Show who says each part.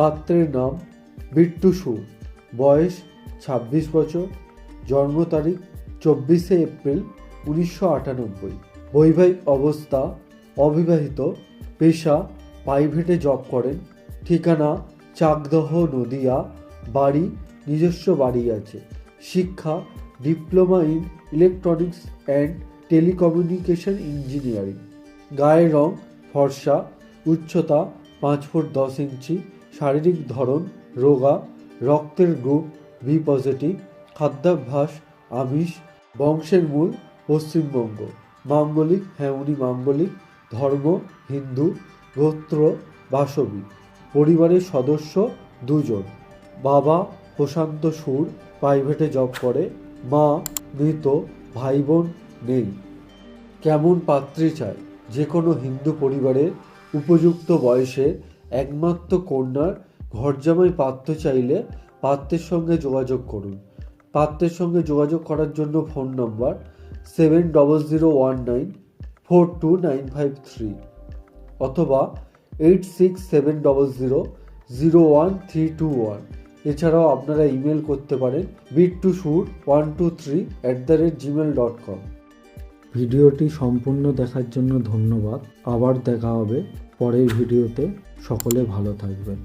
Speaker 1: পাত্রের নাম বিট্টু সুর। বয়স ছাব্বিশ বছর। জন্ম তারিখ চব্বিশে এপ্রিল উনিশশো আটানব্বই। বৈবাহিক অবস্থা অবিবাহিত। পেশা প্রাইভেটে জব করেন। ঠিকানা চাকদহ নদিয়া। বাড়ি নিজস্ব বাড়ি আছে। শিক্ষা, diploma in electronics and telecommunication engineering. গায়ের রং ফর্সা। উচ্চতা পাঁচ ফুট দশ ইঞ্চি। শারীরিক ধরন, রোগা, রক্তের গ্রুপ বি পজিটিভ খাদ্যাভ্যাস, আমিষ, বংশের মূল, পশ্চিমবঙ্গ। মাঙ্গলিক হ্যাঁ উনি মাঙ্গলিক, ধর্ম, হিন্দু, গোত্র, বাসবী। পরিবারের সদস্য দুজন। বাবা প্রশান্ত সুর প্রাইভেটে জব করে। মা মৃত ভাই বোন নেই। কেমন পাত্রী চায় যে কোনো হিন্দু পরিবারের উপযুক্ত বয়সে একমাত্র কন্যার ঘরজামাই পাত্র চাইলে পাত্রের সঙ্গে যোগাযোগ করুন। পাত্রের সঙ্গে যোগাযোগ করার জন্য phone number seven double zero one nine four two nine five three অথবা eight six seven double zero zero one three two one এছাড়াও আপনারা ইমেল করতে পারেন Bittu shoot one two three at the rate gmail dot com
Speaker 2: ভিডিওটি সম্পূর্ণ দেখার জন্য ধন্যবাদ। আবার দেখা হবে পরের ভিডিওতে সকলে ভালো থাকবেন।